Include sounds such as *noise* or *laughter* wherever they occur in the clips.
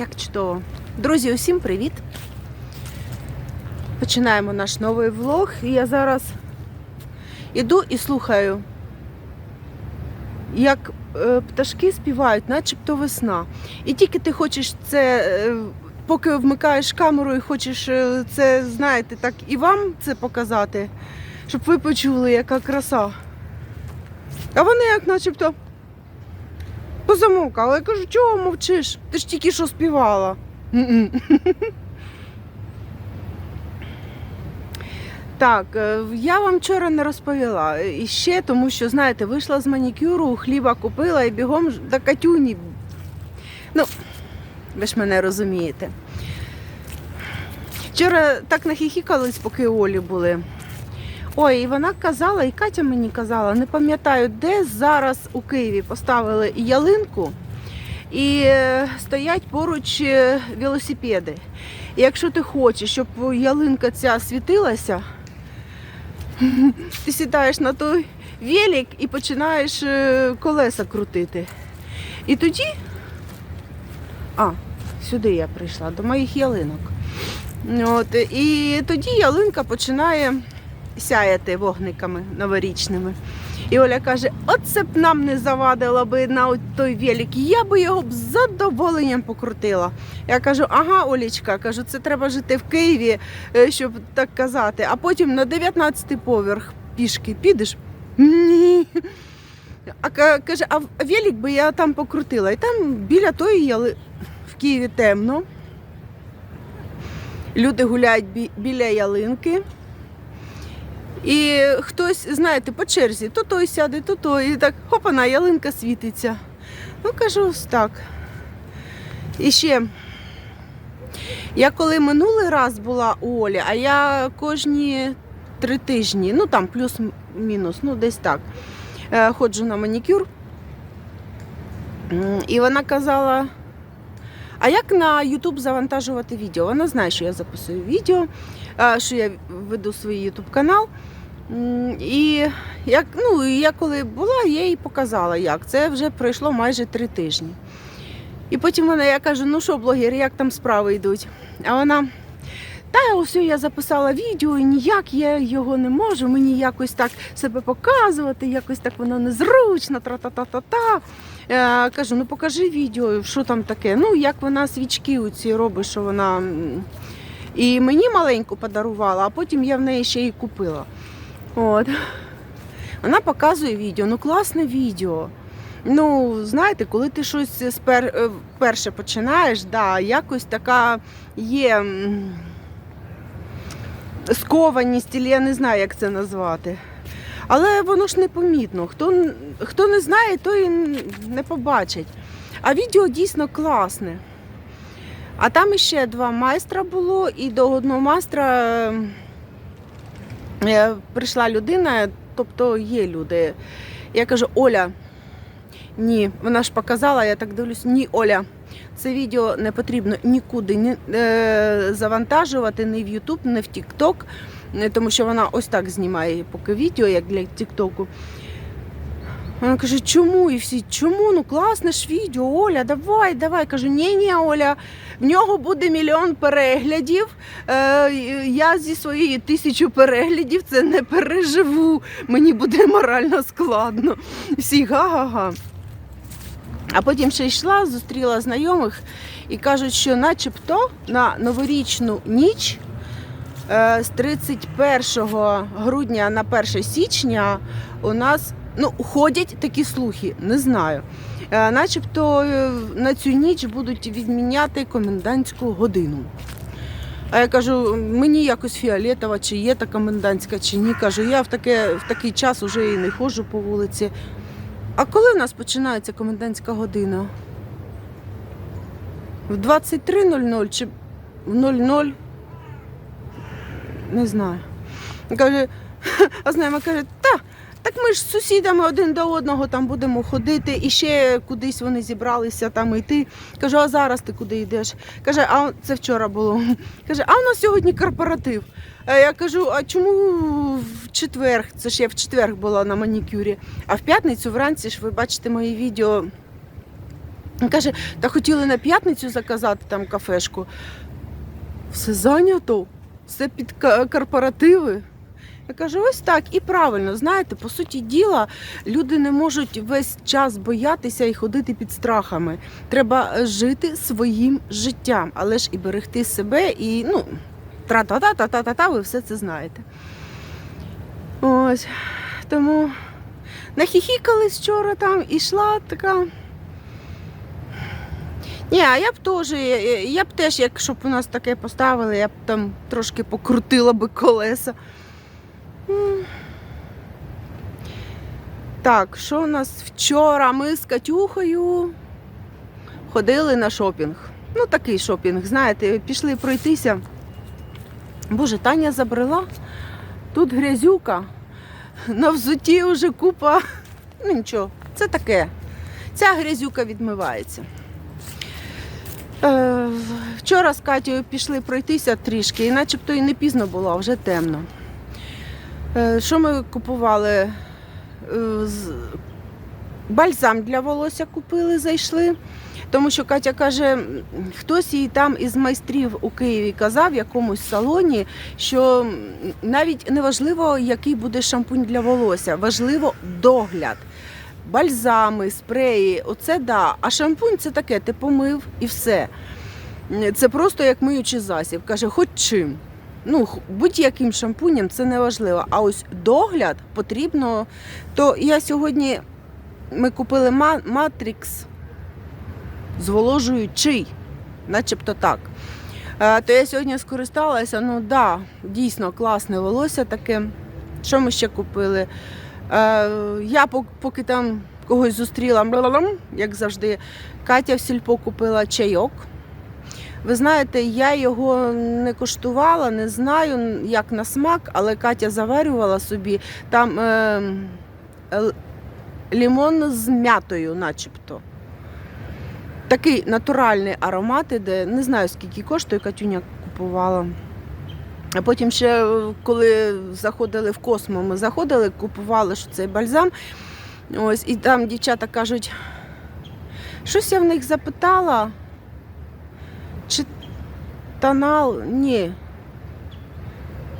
Як чудово. Друзі, усім привіт! Починаємо наш новий влог. І я зараз іду і слухаю, як е, пташки співають, начебто весна. І тільки ти хочеш це, е, поки вмикаєш камеру і хочеш е, це, знаєте, так і вам це показати, щоб ви почули, яка краса. А вони як начебто позамовкали. Я кажу, чого мовчиш? Ти ж тільки що співала. Так, е, я вам вчора не розповіла. І ще тому, що, знаєте, вийшла з манікюру, хліба купила і бігом до Катюні. Ну, ви ж мене розумієте. Вчора так нахихікались, поки Олі були. Ой, і вона казала, і Катя мені казала, не пам'ятаю, де зараз у Києві поставили ялинку і е, стоять поруч е, велосипеди. І якщо ти хочеш, щоб ялинка ця світилася, ти сідаєш на той велик і починаєш е, колеса крутити. І тоді. А, сюди я прийшла, до моїх ялинок. От, і тоді ялинка починає сяяти вогниками новорічними. І Оля каже: оце б нам не завадило би на той велик, я би його б з задоволенням покрутила. Я кажу, ага, Олічка, кажу, це треба жити в Києві, е, щоб так казати. А потім на 19-й поверх пішки підеш. Ні. А ка- каже, а велик би я там покрутила. І там біля тої яли в Києві темно. Люди гуляють біля ялинки. І хтось, знаєте, по черзі, то той сяде, то той, і так хопана, ялинка світиться. Ну, кажу, ось так. І ще, я коли минулий раз була у Олі, а я кожні три тижні, ну там плюс-мінус, ну десь так, е, ходжу на манікюр. І вона казала, а як на YouTube завантажувати відео? Вона знає, що я записую відео, е, що я веду свій YouTube канал. І як, ну, я коли була, я їй показала, як. Це вже пройшло майже три тижні. І потім вона, я кажу, ну що, блогер, як там справи йдуть? А вона. Та ось я записала відео і ніяк я його не можу. Мені якось так себе показувати, якось так воно незручно, тра-та-та-та-та. Е, кажу, ну покажи відео, що там таке. Ну, як вона свічки оці робить, що вона і мені маленьку подарувала, а потім я в неї ще й купила. От. Вона показує відео, ну класне відео. Ну, знаєте, коли ти щось спер... е, вперше починаєш, да, якось така є скованість, або я не знаю, як це назвати. Але воно ж непомітно. Хто, хто не знає, той не побачить. А відео дійсно класне. А там іще два майстра було, і до одного майстра прийшла людина, тобто є люди. Я кажу, Оля, ні, вона ж показала, я так дивлюсь, ні, Оля, це відео не потрібно нікуди не, е, завантажувати, ні в YouTube, ні в е, тому що вона ось так знімає поки відео, як для TikTok. Вона каже, чому? І всі, чому? Ну класне ж відео, Оля, давай, давай. Кажу, ні, ні, Оля, в нього буде мільйон переглядів. Е, я зі своєю тисячу переглядів це не переживу. Мені буде морально складно. Всі га-га-га. А потім ще йшла, зустріла знайомих і кажуть, що начебто на новорічну ніч е, з 31 грудня на 1 січня у нас ну, ходять такі слухи, не знаю. Е, Начебто е, на цю ніч будуть відміняти комендантську годину. А я кажу, мені якось фіолетова, чи є та комендантська, чи ні. Кажу, я в, таке, в такий час вже і не ходжу по вулиці. А коли у нас починається комендантська година? В 23.00 чи в 00? Не знаю. Каже, *laughs* а знаємо, каже, та, так ми ж з сусідами один до одного там будемо ходити, і ще кудись вони зібралися там йти. Кажу, а зараз ти куди йдеш? Каже, а це вчора було. *laughs* Каже, а у нас сьогодні корпоратив. А я кажу, а чому в четвер? Це ж я в четвер була на манікюрі. А в п'ятницю вранці ж ви бачите мої відео. Каже, та хотіли на п'ятницю заказати там кафешку. Все зайнято, все під корпоративи. Я кажу, ось так і правильно. Знаєте, по суті діла, люди не можуть весь час боятися і ходити під страхами. Треба е, жити своїм життям, але ж і берегти себе, і ну, тра-та-та-та-та-та-та, ви все це знаєте. Ось. Тому нахіхікались вчора там, і йшла така. Ні, а я б теж, я- б теж, якщо б у нас таке поставили, я б там трошки покрутила би колеса. Так, що у нас вчора? Ми з Катюхою ходили на шопінг. Ну, такий шопінг, знаєте, пішли пройтися. Боже, Таня забрела. Тут грязюка. На взуті вже купа. Ну нічого, це таке. Ця грязюка відмивається. Е, вчора з Катєю пішли пройтися трішки, і начебто і не пізно було, а вже темно. Е, що ми купували? Е, Бальзам для волосся купили, зайшли. Тому що Катя каже, хтось їй там із майстрів у Києві казав в якомусь салоні, що навіть не важливо, який буде шампунь для волосся, важливо догляд. Бальзами, спреї, оце да. А шампунь це таке, ти помив і все. Це просто як миючий засіб. Каже, хоч чим. Ну, будь-яким шампунем це не важливо. А ось догляд потрібно. То я сьогодні ми купили ма- матрікс зволожуючий, начебто так. Е, То я сьогодні скористалася, ну да, дійсно класне волосся таке. Що ми ще купили? Е, Я поки там когось зустріла, як завжди, Катя в сільпо купила чайок. Ви знаєте, я його не коштувала, не знаю, як на смак, але Катя заварювала собі там е, л- лімон з м'ятою, начебто. Такий натуральний аромат іде. Не знаю, скільки коштує, Катюня купувала. А потім ще, е, коли заходили в космо, ми заходили, купували цей бальзам. Ось, і там дівчата кажуть, щось я в них запитала, тонал, ні.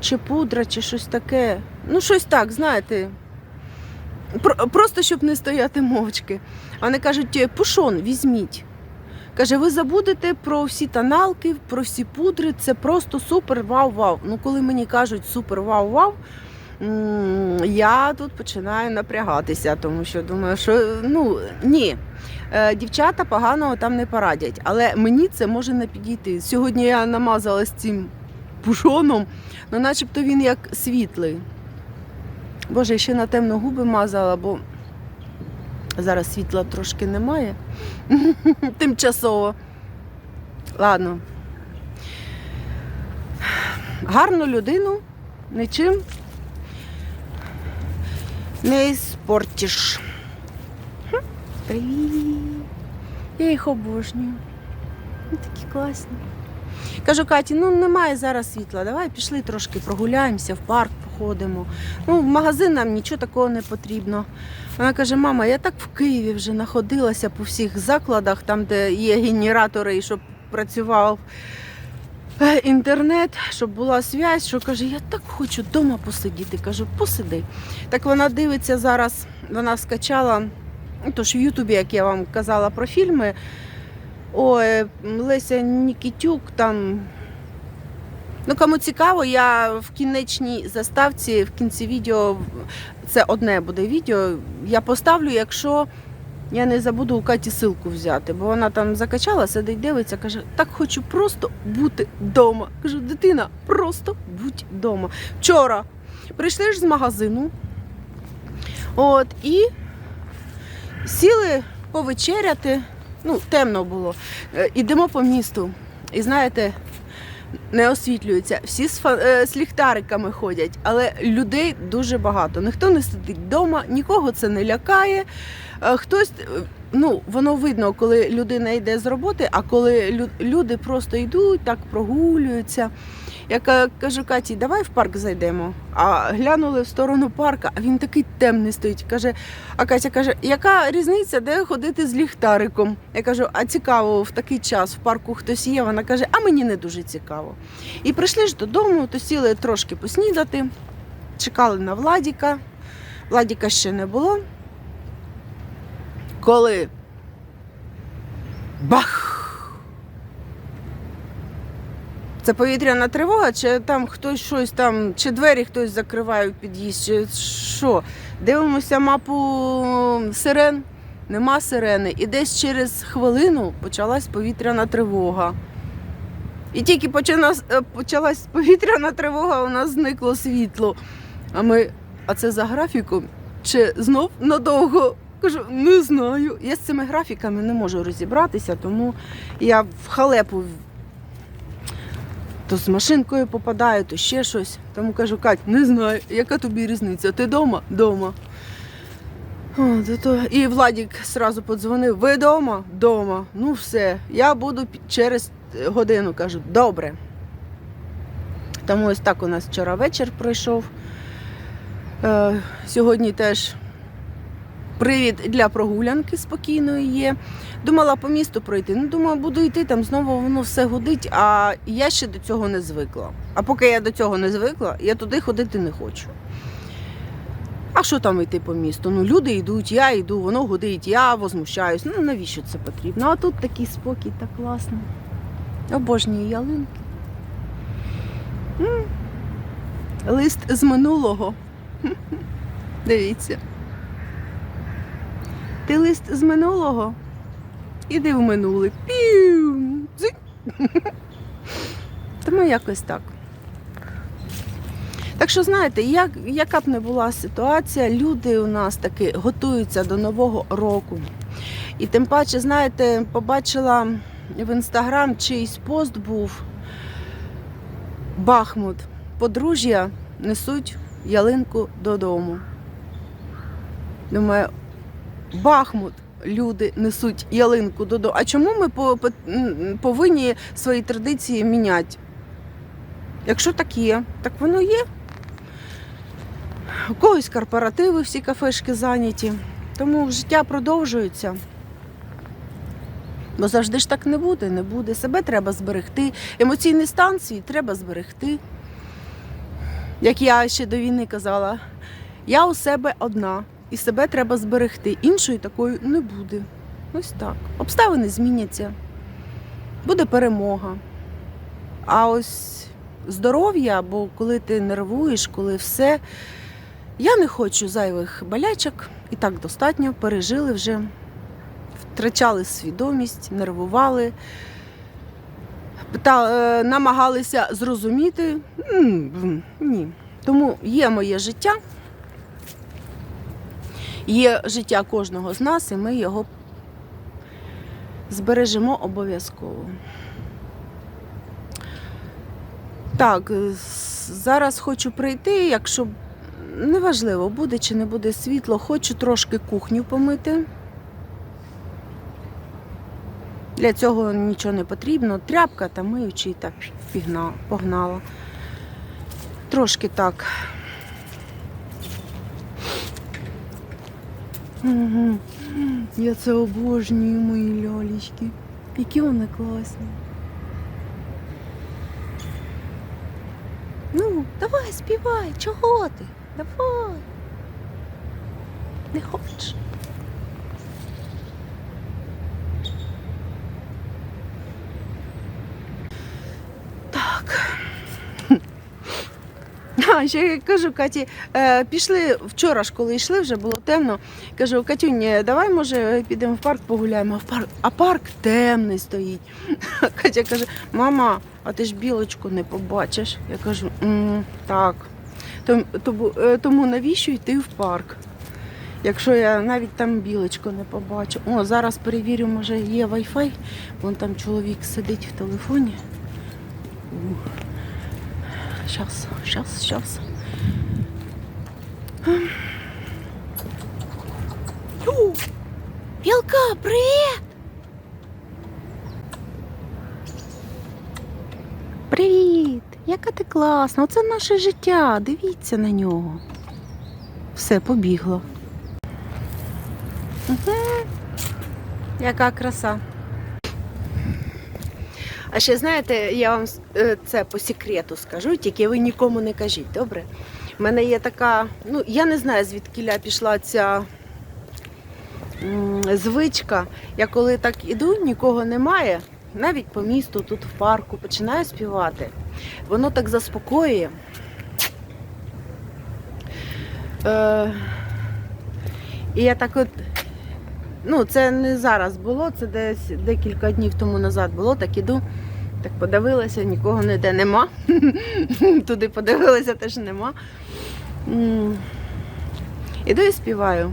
Чи пудра, чи щось таке. Ну, щось так, знаєте. Просто щоб не стояти мовчки. А Вони кажуть, «Е, пушон візьміть. Каже, ви забудете про всі тоналки, про всі пудри, це просто супер вау-вау. Ну, коли мені кажуть супер вау-вау, я тут починаю напрягатися, тому що думаю, що ну ні. Е, Дівчата поганого там не порадять, але мені це може не підійти. Сьогодні я намазалась цим пушоном, ну начебто він як світлий. Боже, я ще на темно губи мазала, бо зараз світла трошки немає. *laughs* Тимчасово. Ладно. Гарну людину нічим не іспортиш. Привіт. Я їх обожнюю. Вони такі класні. Кажу, Каті, ну немає зараз світла. Давай пішли трошки прогуляємося, в парк походимо. Ну, в магазин нам нічого такого не потрібно. Вона каже: мама, я так в Києві вже знаходилася по всіх закладах, там, де є генератори, і щоб працював інтернет, щоб була связь, що каже, я так хочу вдома посидіти. Кажу, посиди. Так вона дивиться зараз, вона скачала, тож в Ютубі, як я вам казала про фільми. Ой, Леся Нікітюк там. Ну, кому цікаво, я в кінечній заставці, в кінці відео, це одне буде відео, я поставлю, якщо я не забуду у Каті силку взяти, бо вона там закачала, сидить, дивиться, каже, так хочу просто бути вдома. Кажу, дитина, просто будь вдома. Вчора прийшли ж з магазину, от, і сіли повечеряти. Ну, темно було. Е, Ідемо по місту. І знаєте, не освітлюються, Всі з, фа- е, з ліхтариками ходять, але людей дуже багато. Ніхто не сидить вдома, нікого це не лякає. Е, Хтось, е, ну, воно видно, коли людина йде з роботи, а коли люди просто йдуть, так прогулюються. Я кажу, Каті, давай в парк зайдемо. А глянули в сторону парка, а він такий темний стоїть. Каже, а Катя каже, яка різниця, де ходити з ліхтариком? Я кажу, а цікаво, в такий час в парку хтось є. Вона каже, а мені не дуже цікаво. І прийшли ж додому, то сіли трошки поснідати, чекали на Владіка. Владіка ще не було. Коли бах! Це повітряна тривога, чи там хтось щось там, чи двері хтось закриває в під'їзд, чи що? Дивимося мапу сирен, нема сирени. І десь через хвилину почалась повітряна тривога. І тільки почалась, е, повітряна тривога, у нас зникло світло. А ми, а це за графіком? Чи знов надовго? Кажу, не знаю. Я з цими графіками не можу розібратися, тому я в халепу то з машинкою попадаю, то ще щось. Тому кажу, Кать, не знаю, яка тобі різниця? Ти вдома? Дома. О, то. І Владік одразу подзвонив: ви вдома? Дома. Ну все, я буду через е, годину. Кажу, добре. Тому ось так у нас вчора вечір пройшов. Е, сьогодні теж привід для прогулянки спокійної є. Думала по місту пройти. Ну, думаю, буду йти, там знову воно все гудить, а я ще до цього не звикла. А поки я до цього не звикла, я туди ходити не хочу. А що там йти по місту? Ну, люди йдуть, я йду, воно гудить, я возмущаюсь. Ну навіщо це потрібно? А тут такий спокій, так класно. Обожнюю ялинки. Лист з минулого. *laughs* Дивіться. Ти лист з минулого? Іди в минуле. Пів. *laughs* Тому якось так. Так що, знаєте, як, яка б не була ситуація, люди у нас таки готуються до Нового року. І тим паче, знаєте, побачила в інстаграм чийсь пост був Бахмут. Подружжя несуть ялинку додому. Думаю, Бахмут. Люди несуть ялинку додому. А чому ми по- по- повинні свої традиції міняти? Якщо так є, так воно є. У когось корпоративи, всі кафешки зайняті. Тому життя продовжується. Бо завжди ж так не буде, не буде. Себе треба зберегти. Емоційний стан свій треба зберегти. Як я ще до війни казала, я у себе одна, і себе треба зберегти. Іншої такої не буде. Ось так. Обставини зміняться. Буде перемога. А ось здоров'я, бо коли ти нервуєш, коли все. Я не хочу зайвих болячок, і так достатньо, пережили вже, втрачали свідомість, нервували, е, намагалися зрозуміти. Ні. Тому є моє життя, є життя кожного з нас, і ми його збережемо обов'язково. Так, зараз хочу прийти, якщо неважливо, буде чи не буде світло, хочу трошки кухню помити. Для цього нічого не потрібно. Тряпка та миючий так погнала. Трошки так. Я це обожнюю, мої лялечки. Які вони класні. Ну, давай, співай, чого ти? Давай. Не хочеш? Так. Ще кажу, Каті, е, пішли вчора ж, коли йшли, вже було темно. Кажу, Катюнь, е, давай, може, підемо в парк погуляємо, в парк, а парк темний стоїть. *laughs* Катя каже, мама, а ти ж білочку не побачиш. Я кажу, «М, так. Е, тому навіщо йти в парк? Якщо я навіть там білочку не побачу. О, зараз перевірю, може є Wi-Fi. Вон там чоловік сидить в телефоні. Щас, щас, щас. О, Білка, привіт! Привіт! яка ти класна, оце наше життя. Дивіться на нього. Все, побігло. Угу. Яка краса. А ще знаєте, я вам це по секрету скажу, тільки ви нікому не кажіть, добре? У мене є така, ну я не знаю, звідки пішла ця звичка. Я коли так іду, нікого немає, навіть по місту, тут в парку, починаю співати. Воно так заспокоює. Е, і я так от ну, це не зараз було, це десь декілька днів тому назад було, так іду, так подивилася, нікого ніде нема. *laughs* Туди подивилася, теж нема. Іду і співаю.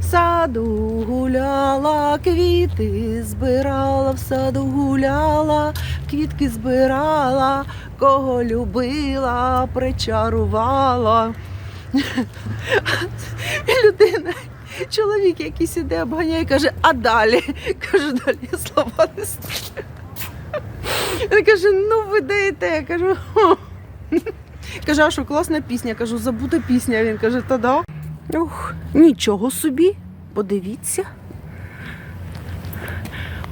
В саду гуляла, квіти збирала, в саду гуляла, квітки збирала, кого любила, причарувала. *laughs* Людина чоловік якийсь іде, обганяє, каже, а далі? *laughs* Кажу, далі слова не знаю. Він каже, ну ви даєте. Я кажу, «Хо». Каже, а що класна пісня? Кажу, забута пісня. Він каже, та да. Ух, нічого собі, подивіться.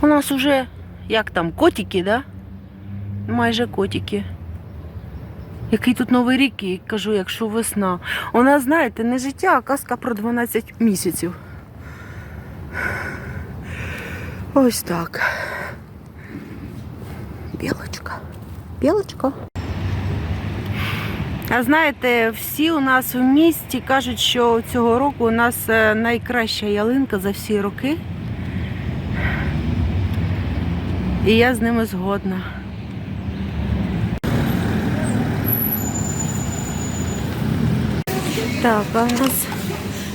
У нас уже, як там, котики, да? Майже котики. Який тут новий рік, і кажу, якщо весна. У нас, знаєте, не життя, а казка про 12 місяців. Ось так. Білочка. Білочка. А знаєте, всі у нас в місті кажуть, що цього року у нас е, найкраща ялинка за всі роки. І я з ними згодна. Так, а у нас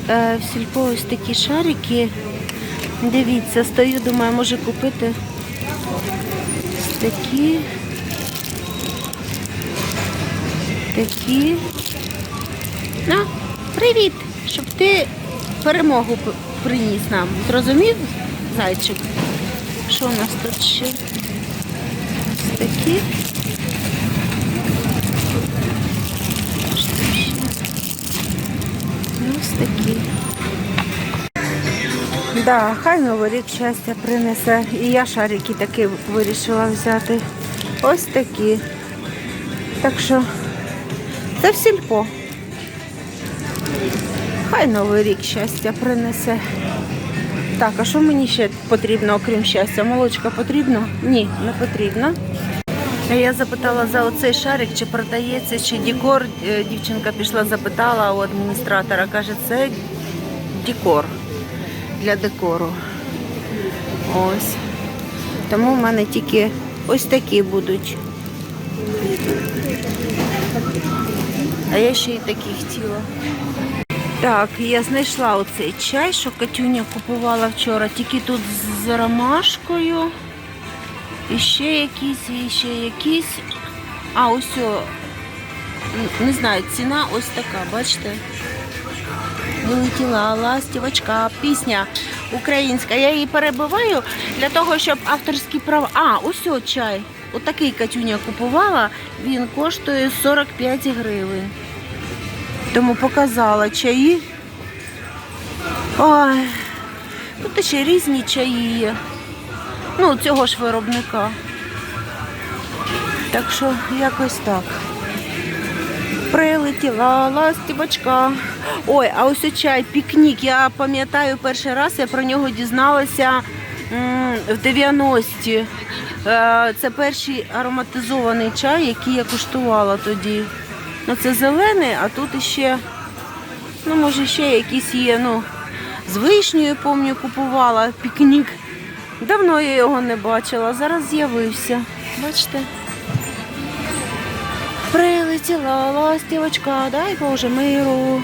е, в сільпо ось такі шарики. Дивіться, стою, думаю, може купити такі. Такі. Ну, привіт! Щоб ти перемогу приніс нам. Зрозумів, зайчик? Що у нас тут ще? Ось такі. Ось такі. Да, хай новий рік щастя принесе. І я шарики такі вирішила взяти. Ось такі. Так що це в сільпо. Хай новий рік щастя принесе. Так, а що мені ще потрібно, окрім щастя? Молочка потрібно? Ні, не потрібно. Я запитала за оцей шарик, чи продається, чи декор. Е, Дівчинка пішла, запитала у адміністратора, каже, це декор для декору. Ось. Тому в мене тільки ось такі будуть. А я ще й такі хотіла. Так, я знайшла оцей чай, що Катюня купувала вчора, тільки тут з ромашкою. І ще якісь, і ще якісь. А, ось, о, не знаю, ціна ось така, бачите? Вилетіла ластівочка, пісня українська. Я її перебиваю для того, щоб авторські права. А, ось чай. Отакий Катюня купувала, він коштує 45 гривень. Тому показала чаї. Ой, тут ще різні чаї є. Ну, цього ж виробника. Так що якось так. Прилетіла ластівочка. Ой, а ось чай, пікнік. Я пам'ятаю перший раз, я про нього дізналася в 90-ті. Е, Це перший ароматизований чай, який я куштувала тоді. Ну, це зелений, а тут іще, ну, може, ще якісь є. Ну, з вишнею, пам'ятаю, купувала пікнік. Давно я його не бачила, зараз з'явився. Бачите? Прилетіла ластівочка, дай Боже миру.